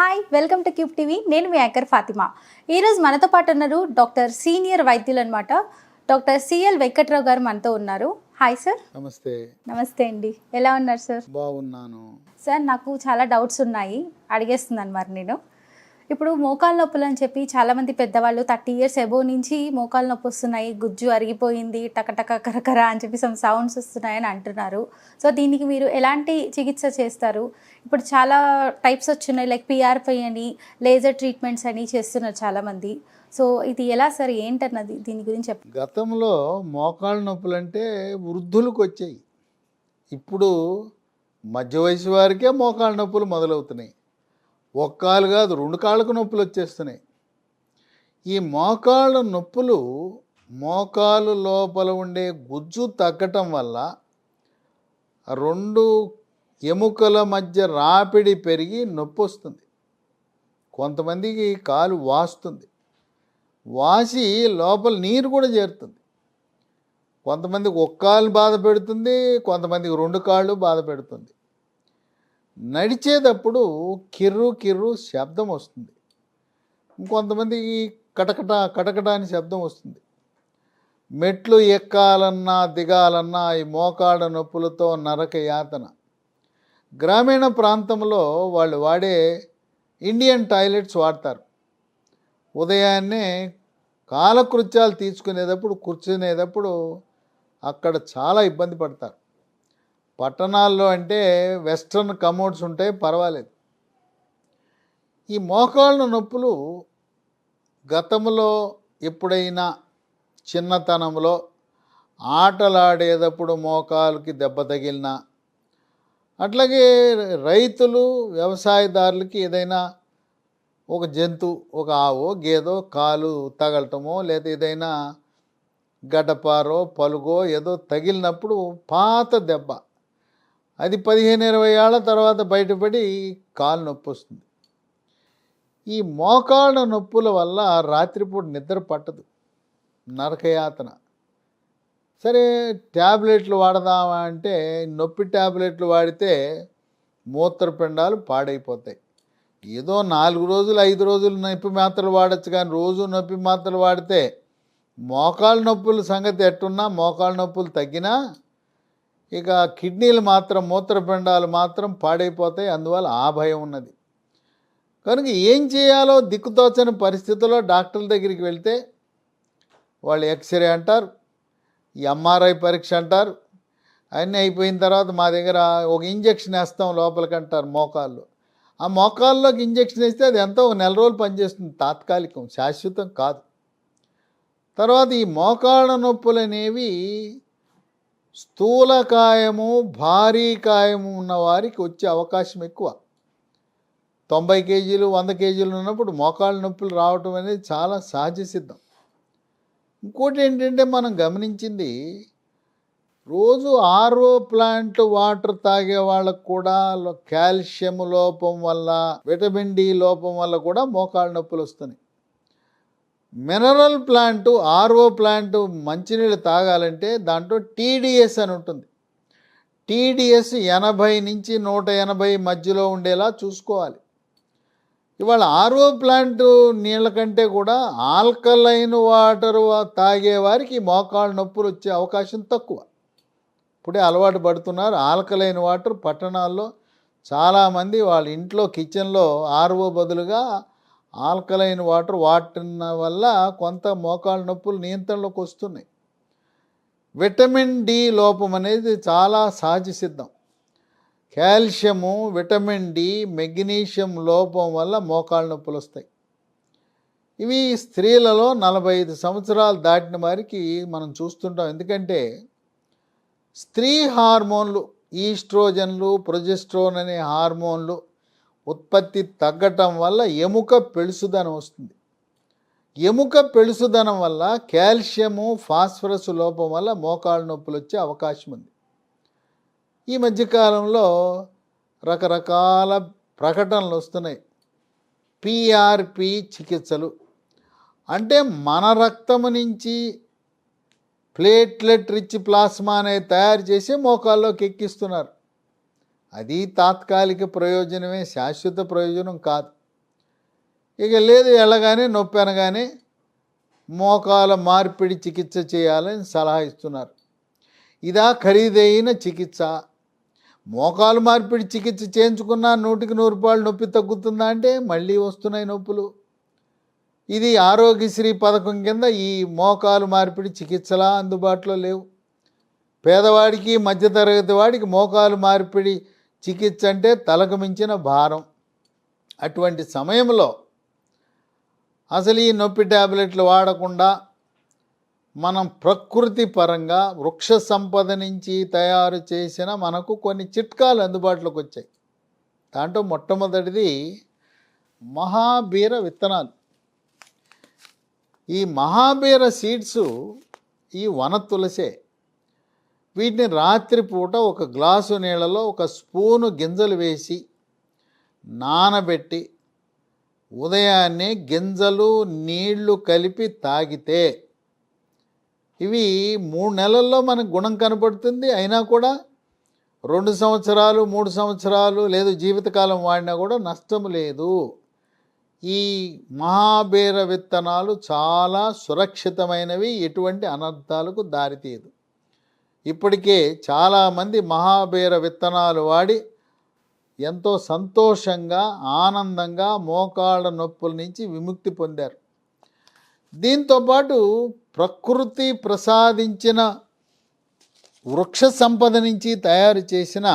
Hi welcome to cube TV నేను మీ anchor Fatima. ఈరోజు మనతో పాటు ఉన్నారు డాక్టర్ సీనియర్ వైద్యులు అనమాట డాక్టర్ సిఎల్ వెంకట్రావు గారు మనతో ఉన్నారు. హాయ్ సార్ నమస్తే. నమస్తే అండి. ఎలా ఉన్నారు సార్ బాగున్నాను. సార్ నాకు చాలా డౌట్స్ ఉన్నాయి. అడిగేస్తున్నాను మరి నేను. ఇప్పుడు మోకాలు నొప్పులు అని చెప్పి చాలామంది పెద్దవాళ్ళు థర్టీ ఇయర్స్ ఎబో నుంచి మోకాలు నొప్పి వస్తున్నాయి గుజ్జు అరిగిపోయింది టకటక కరకర అని చెప్పి సమ్ సౌండ్స్ వస్తున్నాయని అంటున్నారు. సో దీనికి మీరు ఎలాంటి చికిత్స చేస్తారు? ఇప్పుడు చాలా టైప్స్ వచ్చున్నాయి లైక్ పిఆర్పై అని లేజర్ ట్రీట్మెంట్స్ అని చేస్తున్నారు చాలామంది. సో ఇది ఎలా సార్? ఏంటన్నది దీని గురించి చెప్ గతంలో మోకాళ్ళ నొప్పులు అంటే వృద్ధులకు వచ్చాయి. ఇప్పుడు మధ్య వయసు వారికే మోకాళ్ళ నొప్పులు మొదలవుతున్నాయి. ఒక్క కాలు కాదు రెండు కాళ్ళకు నొప్పులు వచ్చేస్తున్నాయి. ఈ మోకాళ్ళ నొప్పులు మోకాలు లోపల ఉండే గుజ్జు తగ్గటం వల్ల రెండు ఎముకల మధ్య రాపిడి పెరిగి నొప్పి వస్తుంది. కొంతమందికి కాలు వాస్తుంది. వాసి లోపల నీరు కూడా చేరుతుంది. కొంతమందికి ఒక్క కాలు బాధ పెడుతుంది కొంతమందికి రెండు కాళ్ళు బాధ పెడుతుంది. నడిచేటప్పుడు కిర్రు కిర్రు శబ్దం వస్తుంది. ఇంకొంతమందికి కటకట కటకట అని శబ్దం వస్తుంది. మెట్లు ఎక్కాలన్నా దిగాలన్నా ఈ మోకాళ్ళ నొప్పులతో నరక యాతన. గ్రామీణ ప్రాంతంలో వాళ్ళు వాడే ఇండియన్ టాయిలెట్స్ వాడతారు. ఉదయాన్నే కాలకృత్యాలు తీసుకునేటప్పుడు కూర్చునేటప్పుడు అక్కడ చాలా ఇబ్బంది పడతారు. పట్టణాల్లో అంటే వెస్ట్రన్ కమోడ్స్ ఉంటాయి పర్వాలేదు. ఈ మోకాళ్ళ నొప్పులు గతంలో ఎప్పుడైనా చిన్నతనంలో ఆటలాడేటప్పుడు మోకాలుకి దెబ్బ తగిలిన అట్లాగే రైతులు వ్యవసాయదారులకి ఏదైనా ఒక జంతువు ఒక ఆవో గేదో కాలు తగలటమో లేదా ఏదైనా గడ్డపారో పలుగో ఏదో తగిలినప్పుడు పాత దెబ్బ. అది పదిహేను ఇరవై ఏళ్ళ తర్వాత బయటపడి కాలు నొప్పి వస్తుంది. ఈ మోకాళ్ళ నొప్పుల వల్ల రాత్రిపూట నిద్ర పట్టదు. నరకయాతన. సరే ట్యాబ్లెట్లు వాడదామా అంటే నొప్పి ట్యాబ్లెట్లు వాడితే మూత్రపిండాలు పాడైపోతాయి. ఏదో నాలుగు రోజులు ఐదు రోజులు నొప్పి మాత్రలు వాడచ్చు కానీ రోజు నొప్పి మాత్రలు వాడితే మోకాళ్ళ నొప్పుల సంగతి ఎట్టున్నా మోకాళ్ళ నొప్పులు తగ్గినా ఇక కిడ్నీలు మాత్రం మూత్రపిండాలు మాత్రం పాడైపోతాయి. అందువల్ల ఆ భయం ఉన్నది. కనుక ఏం చేయాలో దిక్కుతోచని పరిస్థితుల్లో డాక్టర్ల దగ్గరికి వెళ్తే వాళ్ళు ఎక్స్రే అంటారు ఈ ఎంఆర్ఐ పరీక్ష అంటారు. అన్నీ అయిపోయిన తర్వాత మా దగ్గర ఒక ఇంజక్షన్ వేస్తాం లోపలికి అంటారు మోకాళ్ళు. ఆ మోకాల్లోకి ఇంజక్షన్ వేస్తే అది ఎంతో ఒక నెల రోజులు పనిచేస్తుంది. తాత్కాలికం శాశ్వతం కాదు. తర్వాత ఈ మోకాళ్ళ నొప్పులు అనేవి స్థూలకాయము భారీ కాయము ఉన్న వారికి వచ్చే అవకాశం ఎక్కువ. తొంభై కేజీలు వంద కేజీలు ఉన్నప్పుడు మోకాళ్ళ నొప్పులు రావటం అనేది చాలా సహజ సిద్ధం. ఇంకోటి ఏంటంటే మనం గమనించింది రోజు ఆర్ఓ ప్లాంట్ వాటర్ తాగే వాళ్ళకు కూడా కాల్షియం లోపం వల్ల విటమిన్ డి లోపం వల్ల కూడా మోకాళ్ళ నొప్పులు వస్తున్నాయి. మినరల్ ప్లాంటు ఆర్ఓ ప్లాంటు మంచినీళ్ళు తాగాలంటే దాంట్లో టీడీఎస్ అని ఉంటుంది. టీడీఎస్ ఎనభై నుంచి నూట ఎనభై మధ్యలో ఉండేలా చూసుకోవాలి. ఇవాళ ఆర్ఓ ప్లాంట్ నీళ్ళ కంటే కూడా ఆల్కలైన్ వాటర్ తాగే వారికి మోకాళ్ళ నొప్పులు వచ్చే అవకాశం తక్కువ. ఇప్పుడే అలవాటు పడుతున్నారు. ఆల్కలైన్ వాటర్ పట్టణాల్లో చాలామంది వాళ్ళ ఇంట్లో కిచెన్లో ఆర్ఓ బదులుగా ఆల్కలైన్ వాటర్ వాటిన వల్ల కొంత మోకాళ్ళ నొప్పులు నియంత్రణలోకి వస్తున్నాయి. విటమిన్ డి లోపం అనేది చాలా సహజ సిద్ధం. కాల్షియము విటమిన్ డి మెగ్నీషియం లోపం వల్ల మోకాళ్ళ నొప్పులు వస్తాయి. ఇవి స్త్రీలలో నలభై ఐదు సంవత్సరాలు దాటిన వారికి మనం చూస్తుంటాం. ఎందుకంటే స్త్రీ హార్మోన్లు ఈస్ట్రోజన్లు ప్రొజెస్ట్రోన్ అనే హార్మోన్లు ఉత్పత్తి తగ్గటం వల్ల ఎముక పెళుసుదనం వస్తుంది. ఎముక పెళుసుదనం వల్ల కాల్షియము ఫాస్ఫరస్ లోపం వల్ల మోకాళ్ళ నొప్పులు వచ్చే అవకాశం ఉంది. ఈ మధ్యకాలంలో రకరకాల ప్రకటనలు వస్తున్నాయి. పిఆర్పి చికిత్సలు. అంటే మన రక్తము నుంచి ప్లేట్లెట్ రిచ్ ప్లాస్మా అనేది తయారు చేసి మోకాల్లోకి ఎక్కిస్తున్నారు. అది తాత్కాలిక ప్రయోజనమే శాశ్వత ప్రయోజనం కాదు. ఇక లేదు వెళ్ళగానే నొప్పి అనగానే మోకాల మార్పిడి చికిత్స చేయాలని సలహా ఇస్తున్నారు. ఇదా ఖరీదైన చికిత్స. మోకాలు మార్పిడి చికిత్స చేయించుకున్నా నూటికి నూరు రూపాయలు నొప్పి తగ్గుతుందా అంటే మళ్ళీ వస్తున్నాయి నొప్పులు. ఇది ఆరోగ్యశ్రీ పథకం కింద ఈ మోకాలు మార్పిడి చికిత్సలా అందుబాటులో లేవు. పేదవాడికి మధ్యతరగతి వాడికి మోకాలు మార్పిడి చికిత్స అంటే తలకు మించిన భారం. అటువంటి సమయంలో అసలు ఈ నొప్పి ట్యాబ్లెట్లు వాడకుండా మనం ప్రకృతి పరంగా వృక్ష సంపద నుంచి తయారు చేసిన మనకు కొన్ని చిట్కాలు అందుబాటులోకి వచ్చాయి. దాంట్లో మొట్టమొదటిది మహాబీర విత్తనాలు. ఈ మహాబీర సీడ్స్ ఈ వన తులసే వీటిని రాత్రిపూట ఒక గ్లాసు నీళ్ళలో ఒక స్పూను గింజలు వేసి నానబెట్టి ఉదయాన్నే గింజలు నీళ్ళు కలిపి తాగితే ఇవి మూడు నెలల్లో మనకు గుణం కనపడుతుంది. అయినా కూడా రెండు సంవత్సరాలు మూడు సంవత్సరాలు లేదు జీవితకాలం వాడినా కూడా నష్టం లేదు. ఈ మహాబీర విత్తనాలు చాలా సురక్షితమైనవి. ఎటువంటి అనర్థాలకు దారితీయదు. ఇప్పటికే చాలామంది మహాబీర విత్తనాలు వాడి ఎంతో సంతోషంగా ఆనందంగా మోకాళ్ళ నొప్పుల నుంచి విముక్తి పొందారు. దీంతోపాటు ప్రకృతి ప్రసాదించిన వృక్ష సంపద నుంచి తయారు చేసిన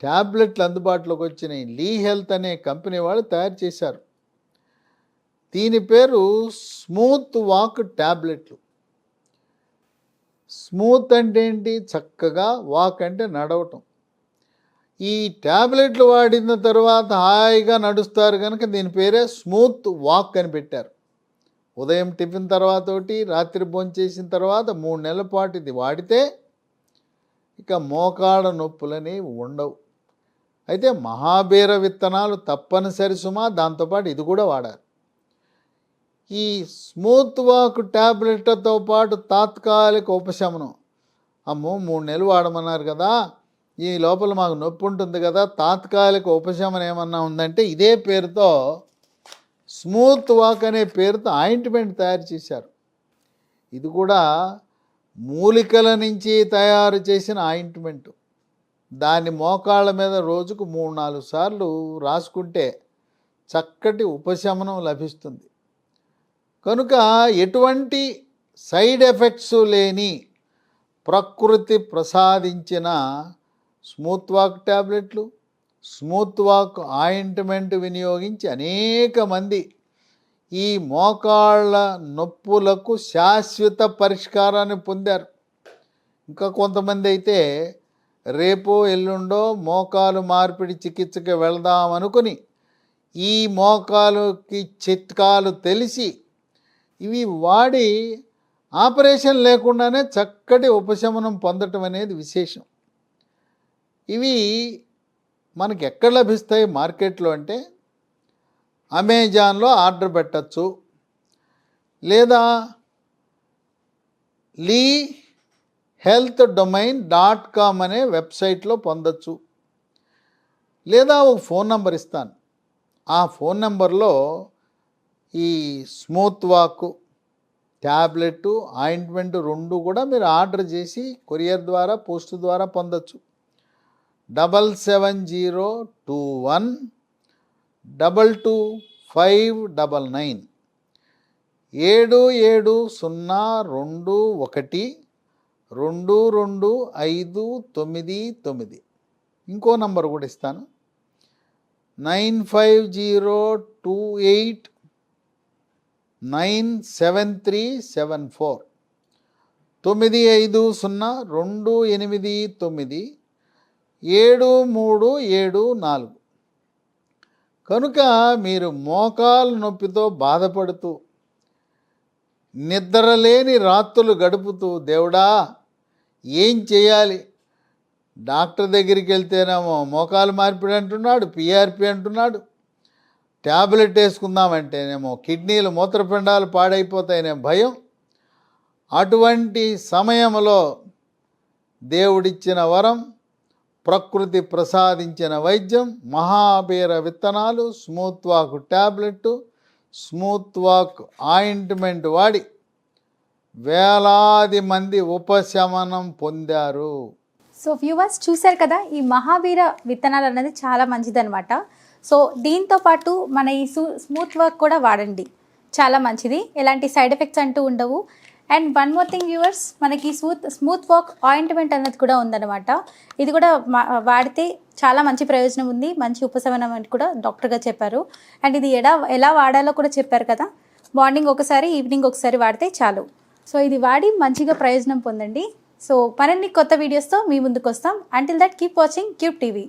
ట్యాబ్లెట్లు అందుబాటులోకి వచ్చినాయి. లీ హెల్త్ అనే కంపెనీ వాళ్ళు తయారు చేశారు. దీని పేరు స్మూత్ వాక్ ట్యాబ్లెట్లు స్మూత్ అంటే ఏంటి? చక్కగా వాక్ అంటే నడవటం. ఈ ట్యాబ్లెట్లు వాడిన తర్వాత హాయిగా నడుస్తారు కనుక దీని పేరే స్మూత్ వాక్ అని పెట్టారు. ఉదయం టిఫిన్ తర్వాత ఒకటి రాత్రి భోంచేసిన తర్వాత మూడు నెలల పాటు ఇది వాడితే ఇక మోకాళ్ళ నొప్పులనేవి ఉండవు. అయితే మహాబీర విత్తనాలు తప్పనిసరి సుమా దాంతోపాటు ఇది కూడా వాడాలి ఈ స్మూత్ వాక్ ట్యాబ్లెట్లతో పాటు తాత్కాలిక ఉపశమనం. అమ్మో మూడు నెలలు వాడమన్నారు కదా. ఈ లోపల మాకు నొప్పి ఉంటుంది కదా. తాత్కాలిక ఉపశమనం ఏమన్నా ఉందంటే ఇదే పేరుతో స్మూత్ వాక్ అనే పేరుతో ఆయింట్మెంట్ తయారు చేశారు. ఇది కూడా మూలికల నుంచి తయారు చేసిన ఆయింట్మెంట్. దాన్ని మోకాళ్ళ మీద రోజుకు మూడు నాలుగు సార్లు రాసుకుంటే చక్కటి ఉపశమనం లభిస్తుంది. కనుక ఎటువంటి సైడ్ ఎఫెక్ట్స్ లేని ప్రకృతి ప్రసాదించిన స్మూత్ వాక్ ట్యాబ్లెట్లు స్మూత్ వాక్ ఆయింట్మెంట్ వినియోగించి అనేక మంది ఈ మోకాళ్ళ నొప్పులకు శాశ్వత పరిష్కారాన్ని పొందారు. ఇంకా కొంతమంది అయితే రేపో ఎల్లుండో మోకాలు మార్పిడి చికిత్సకి వెళదాం అనుకుని ఈ మోకాలుకి చిట్కాలు తెలిసి ఇవి వాడి ఆపరేషన్ లేకుండానే చక్కటి ఉపశమనం పొందటం అనేది విశేషం. ఇవి మనకి ఎక్కడ లభిస్తాయి మార్కెట్లో అంటే అమెజాన్లో ఆర్డర్ పెట్టచ్చు. లేదా lee health domain dot com అనే వెబ్సైట్లో పొందొచ్చు. లేదా ఒక ఫోన్ నంబర్ ఇస్తాను. ఆ ఫోన్ నెంబర్లో ఈ స్మూత్ వాక్ ట్యాబ్లెట్ ఆయింట్మెంట్ రెండు కూడా మీరు ఆర్డర్ చేసి కొరియర్ ద్వారా పోస్ట్ ద్వారా పొందొచ్చు. Double seven zero two one double two five double nine ఏడు ఏడు సున్నా రెండు ఒకటి రెండు రెండు ఐదు తొమ్మిది తొమ్మిది. ఇంకో నంబర్ కూడా ఇస్తాను. Nine five zero two eight nine seven three seven four. తొమ్మిది ఐదు సున్నా రెండు ఎనిమిది తొమ్మిది. ఏడు మూడు ఏడు నాలుగు. కనుక మీరు మోకాలు నొప్పితో బాధపడుతూ నిద్రలేని రాత్రులు గడుపుతూ దేవుడా ఏం చేయాలి? డాక్టర్ దగ్గరికి వెళ్తేనేమో మోకాలు మార్పిడి అంటున్నాడు పిఆర్పి అంటున్నాడు. ట్యాబ్లెట్ వేసుకుందామంటేనేమో కిడ్నీలు మూత్రపిండాలు పాడైపోతాయనే భయం. అటువంటి సమయంలో దేవుడిచ్చిన వరం ప్రకృతి ప్రసాదించిన వైద్యం మహాబీర విత్తనాలు smooth walk tablet smooth walk ointment వాడి వేలాది మంది ఉపశమనం పొందారు. సో వ్యూవర్స్ చూశారు కదా ఈ మహావీర విత్తనాలు అనేది చాలా మంచిదనమాట సో దీంతో పాటు మన ఈ స్మూత్ వర్క్ కూడా వాడండి. చాలా మంచిది. ఎలాంటి సైడ్ ఎఫెక్ట్స్ అంటూ ఉండవు. And one more thing viewers మనకి స్మూత్ స్మూత్ వర్క్ ఆయింట్మెంట్ అనేది కూడా ఉందన్నమాట. ఇది కూడా వాడితే చాలా మంచి ప్రయోజనం ఉంది. మంచి ఉపశమనం అని కూడా డాక్టర్గా చెప్పారు. అండ్ ఇది ఎలా ఎలా వాడాలో కూడా చెప్పారు కదా. మార్నింగ్ ఒకసారి ఈవినింగ్ ఒకసారి వాడితే చాలు. సో ఇది వాడి మంచిగా ప్రయోజనం పొందండి. సో మరిన్ని కొత్త వీడియోస్తో మీ ముందుకు వస్తాం. Until that keep watching cube TV